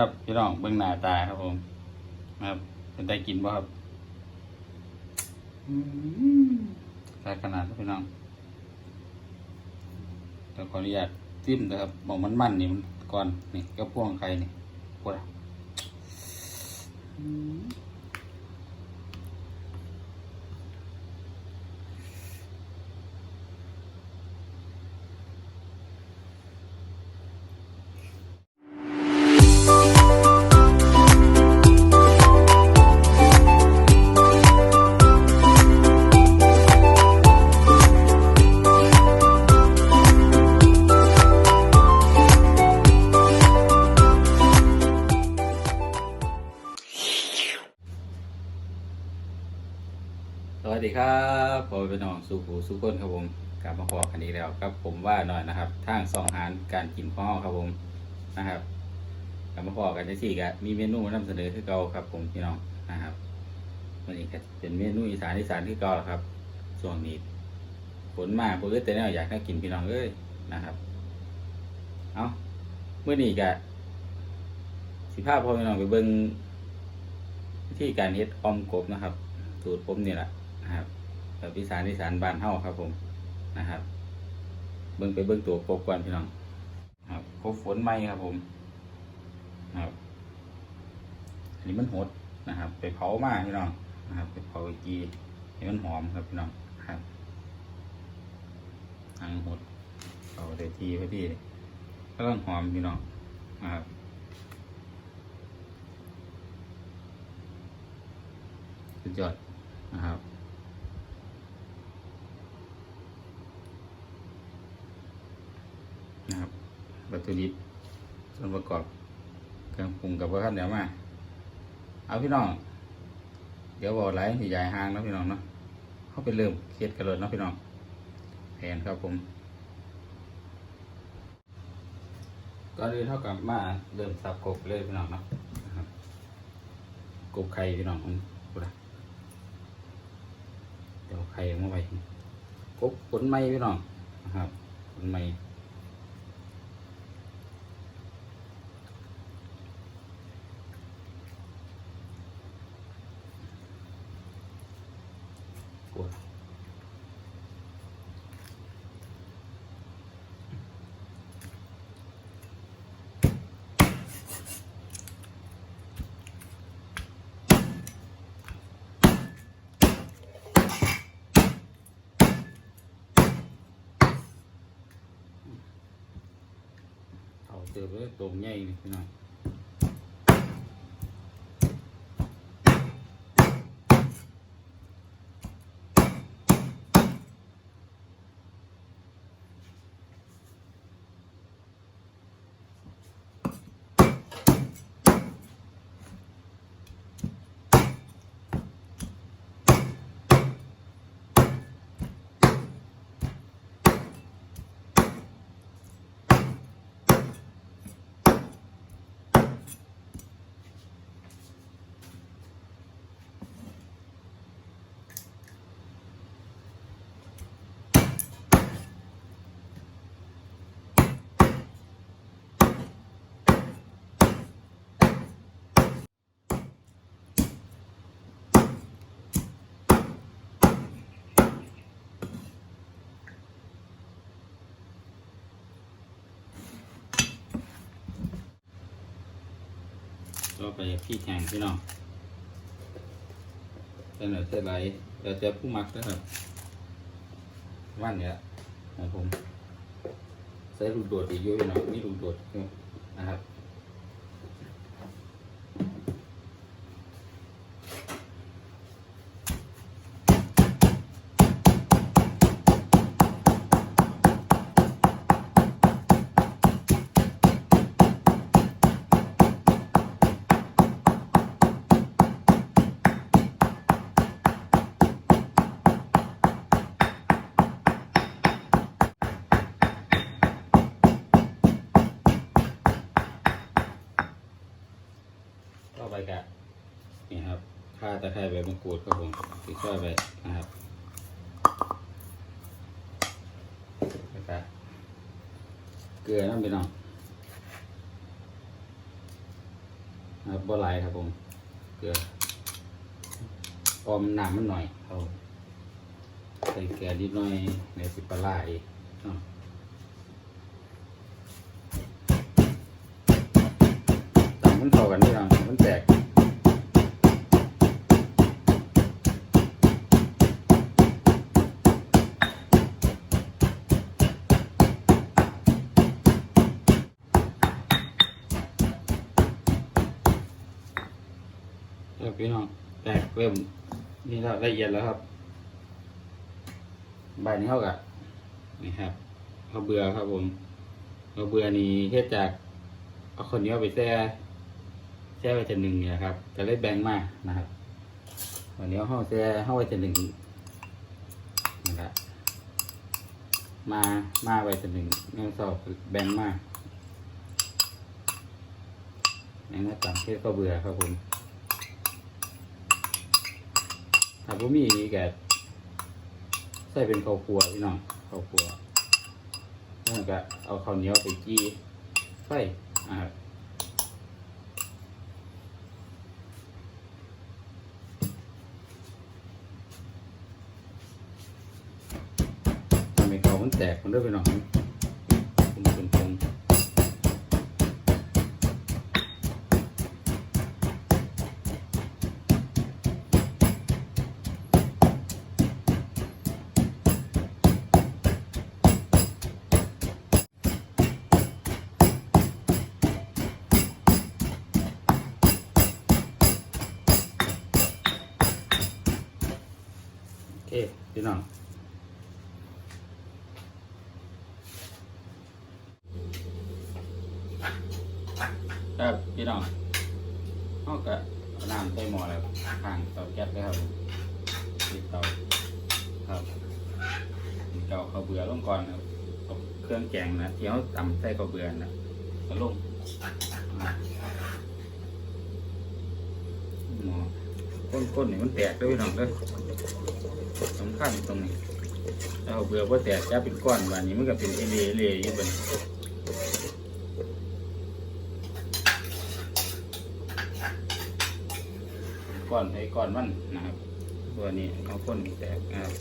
ครับพี่น้องเบื้องหน้าตาครับผมนะครับเป็นได้กินบ่ครับอืมใส่ขนาดครับพี่น้องเดี๋ยวขออนุญาตจิ้มนะครับบอกมันมันๆนี่มันก่อนนี่ก็พ่วงไข่นี่ปวด กลับมาพอกันอีกแล้วครับผมว่าหน่อยนะครับทางสองหารการกินข้าวครับผมนะครับกลับมาพอกันในสี่ก็มีเมนูนำเสนอคือเก่าครับ ผมพี่น้องนะครับวันนี้ก็เป็นเมนูอีสานอีสานคือเก่าแหลครับช่วงนี้ฝนมาเพื่อแต่แนอยากให้กินพี่น้องเอ้ยนะครับ เอาเมื่อนี้ก็สิภาพพ่อพี่น้องไปเบิ่งวิธีการเฮ็ดออมกบนะครับ สูตรผมนี่แหละนะครับแบบอีสานอีสานบ้านเฮาครับผม นะครับ เบิ่งไปเบิ่งตัวกบก่อนพี่น้องครับกบฝนไหมครับผมครับอันนี้มันหดนะครับ ไปเผามากพี่น้องนะครับไปเผาอีกทีให้มันหอมครับพี่น้องครับหางหดเผาได้ทีพอดีก็ต้องหอมพี่น้องนะครับสุดยอดนะครับ นะครับวัตถุดิบส่วนประกอบเครื่องปรุงกับว่าขั้นเดี๋ยวมา เอาพี่น้อง เดี๋ยวบอกไรที่ใหญ่ห้างแล้วพี่น้องเนาะเขาไปเริ่มเครียดกันเลยนะพี่น้องแผนครับผมก่อนอื่นเท่ากับมาเริ่มสับกบเลยพี่น้องเนาะครับกบไข่พี่น้องผมพูละเดี๋ยวไข่ออกมาไปกบผลไม้พี่น้องนะครับผลไม้ เติมเลยตรงใหญ่นี่พี่น้อง ไปพี่แข่งพี่น้องเสนอเส้นไรเราจะผู้มักนะครับวันเนี้ยของผมใส่ลูกโดดอีกเยอะหน่อยนี่ลูกโดดนะครับ ต่อไปกะนี่ครับข่าตะไคร้ใบมะกรูดครับผมติดช่อยไปนะครับแล้วก็เกลือน้ำไปน้องนะครับบ่หลครับผม เกลือออมน้ำมันหน่อยเอาใส่เกลือนิดหน่อยในสิปลาร้าอีกเนาะตำมันเข้ากันนี่เนาะมันแตก ครับพี่น้องแตก เริ่มนี่แล้วละเอียดแล้วครับ ใบนี้เท่ากับนี่ครับข้าวเบื่อครับผมข้าวเบื่อนี่เฮ็ดจากเอาคนนี้เอาไปแช่แช่ไว้จะหนึ่งเนี่ยครับจะได้แบ่งมานะครับวันนี้เอาห้าแช่ห้าไว้จะหนึ่งนะครับมามาไว้จะหนึ่งเงินสอบแบ่งมาแบ่งมาตามเฮ็ดข้าวเบื่อครับผม ถ้าผมมีนี่ก็ใส่เป็นข้าวคั่วพี่น้องข้าวคั่วแล้วก็เอาข้าวเหนียวไปจี้ไฟอ่าทำให้เขามันแตกมันด้วยพี่น้อง พี่น้องครับพี่น้องเขาก็น้ำใส่หม้อแล้วข้างเตาแก๊สเลยครับผมปิดเตาครับเกาข้าวเบื่อลงก่อนครับเอาเครื่องแกงนะที่เขาตำใส่ข้าวเบื่อนะก็ลงหม้อ ก้นๆนี่มันแตกด้วยพี่น้องเลยสำคัญตรงนี้เอาเบื่อว่าแตกจะเป็นก้อนวันนี้มันก็เป็นเอเลเอเลอยู่บนก้อนไอ้ก้อนมันนะครับ ตัวนี้เอาก้นแตกนะครับ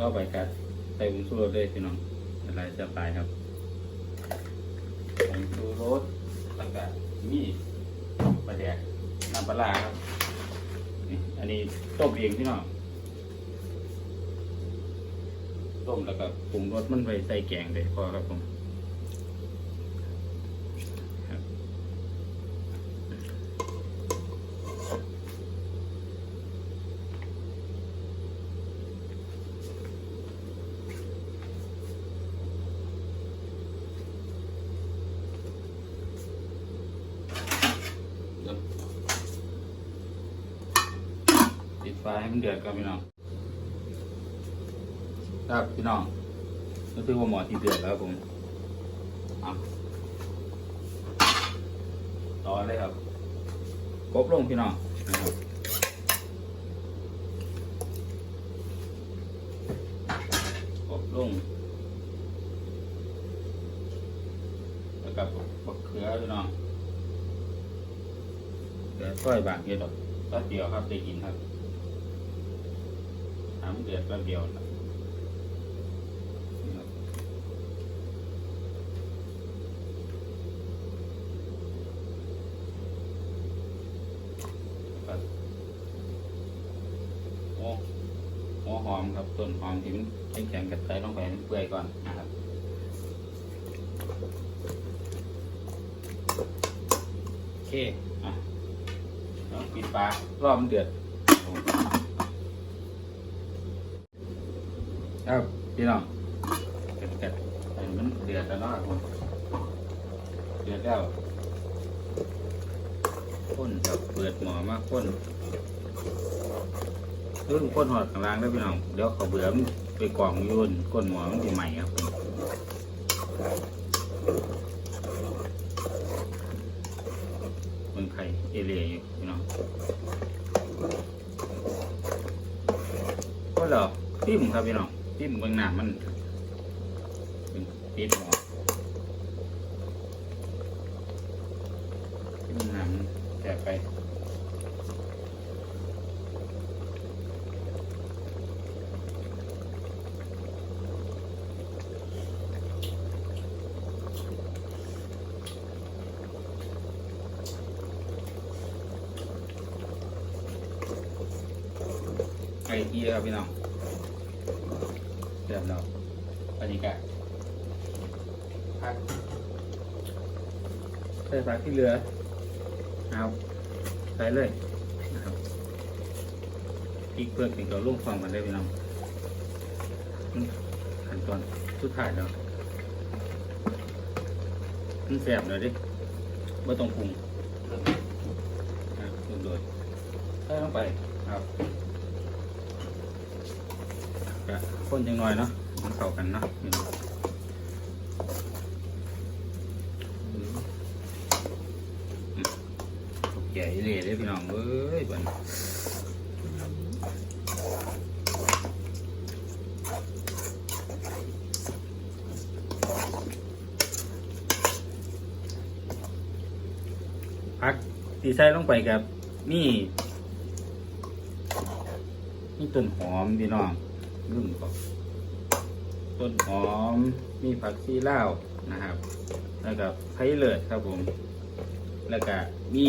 ก็ไปกัดใส่ผงชูรสเลยพี่น้องอะไรจะไปครับผงชูรสแล้วก็มีปลาแดกน้ำปลาร้าครับนี่อันนี้ต้มเองพี่น้องต้มแล้วก็ปรุงรสมันไปใส่แกงเลยพอครับผมครับเดี๋ยวปิดไฟให้มัน เดือดครับพี่น้องครับพี่น้องก็คือว่าหมอที่เดือดแล้วผมต่อเลยครับกบลงพี่น้องนะครับกบลงแล้วก็บักเขือพี่น้องเขือก้อยบางเดียดอกแป๊บเดียวครับได้กินครับ เดือดแป๊บเดียวนะนี่ครับครับโอ้หัวหอมครับต้นหอมที่มันแข็งๆกับใส่ลงไปให้มันเปื่อยก่อนนะครับโอเคอะปิดปลารอบมันเดือด ครับพี่น้องเกิดเกิดเห็นมันเดือดแล้วเนาะครับผมเดือดแล้วข้นจะเปิดหมอมากข้นเรื่องข้นหอดข้างล่างได้พี่น้องเดี๋ยวเขาเบื่อมันไปกล่องโยนก้นหมอมันจะใหม่ครับมเมืองไข่เอเลียอยู่พี่น้องก็เหรอพิมครับพี่น้อง พิมเบื้องหน้ามันเป็นปิดหมอพิมหน้ามันแตกไปไก่ที่ครับพี่น้อง เรียบร้อยอันนี้ก็พักใส่ผักที่เหลือ เอาใส่เลยนะครับพริกเพื่อถึงกับลุ่มความกันได้พี่น้องขั้นตอนสุดท้ายแล้วมันแสบเลยดิไม่ต้องปรุงนะปรุงโดยใส่ลงไปครับ ก็คนจังหน่อยเนาะมันเข้ากันเนาะใหญ่เลยเลยพี่น้องเอ้ยบันพักตีไส้ลงไปกับนี่นี่ต้นหอมพี่น้อง รุ่นก่อนต้นหอมมีผักชีลาวนะครับ แล้วก็ไผ่เลิศครับผม แล้วก็มี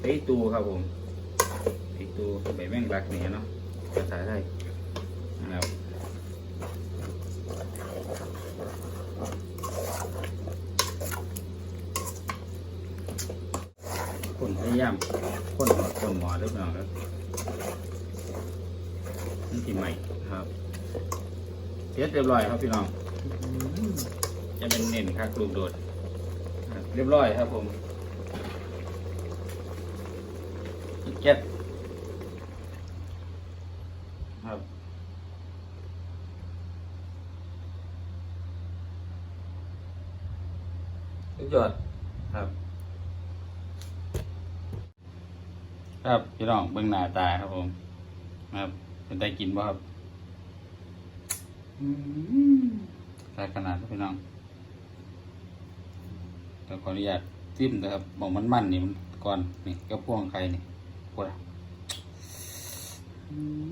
ไผ่ตูครับผมไผ่ตูใบแมงลักเนี่ยเนาะภาษาไทยนะครับคนพยายามคนหอดคนหมอเรียบร้อยแล้ว ที่ใหม่ครับเสร็จเรียบร้อยครับพี่น้อง จะเป็นเน้นครับลูกโดดครับเรียบร้อยครับผมอีกเจ็ดครับสุดยอดครับ ครับพี่น้องเบื้องหน้าตาครับผม ครับ เป็นได้กินบ่ครับใส่ขนาดครับพี่น้องแต่ขออนุญาตจิ้มนะครับบอกมันมันๆนี่มันก่อนนี่ก็พ่วงไข่นี่ปวดอะอืม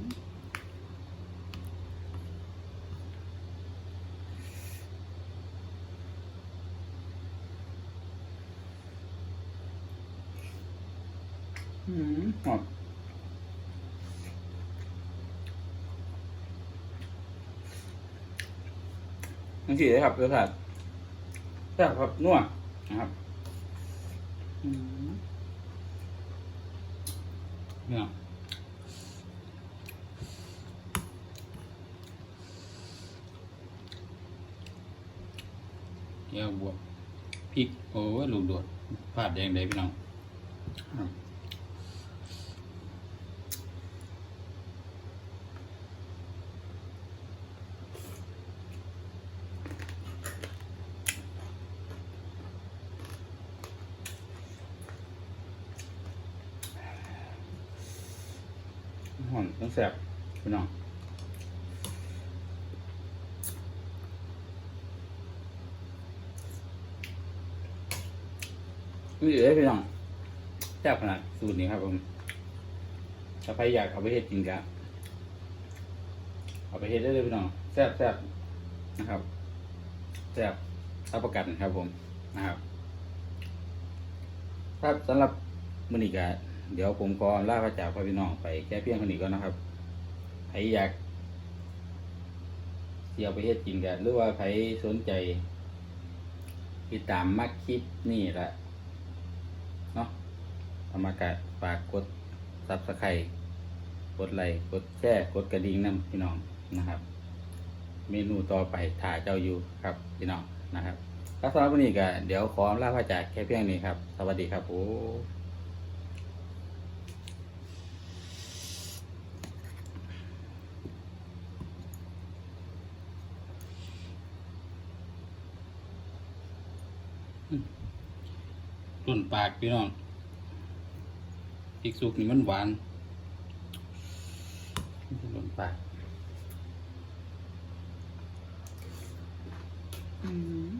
หอม สี่เลยครับรสชาติแซ่บครับนัวนะครับเนี่ยแก้วบวกพริกโอ้ยลูกโดดพลาดแดงได้พี่น้องอืมหอมต้องแซ่บพี่น้อง นี่เอ๋พี่น้องแซ่บขนาดสูตรนี้ครับผมถ้าใครอยากเอาไปเฮ็ดจริงกะเอาไปเฮ็ดได้เลยพี่น้องแซ่บแซ่บนะครับแซ่บรับประกันครับผมนะครับครับสำหรับมื้อนี้กะเดี๋ยวผมขอลาพระจากพ่อพี่น้องไปแค่เพียงเท่านี้ก่อนนะครับใครอยากเที่เอาไปเฮ็ดจริงกะหรือว่าใครสนใจติดตามมักคลิปนี่แหละ เอามากะฝากกดซับสไครต์กดไลค์กดแชร์กดกระดิ่งนำพี่น้องนะครับ เมนูต่อไปถ่ายเจ้าอยู่ครับพี่น้องนะครับครับสำหรับวันนี้ก็เดี๋ยวขอลาพระจากแค่เพียงนี้ครับ สวัสดีครับโอ้ตุ่นปากพี่น้อง พริกสุกนี่มันหวานหล่นปากอืม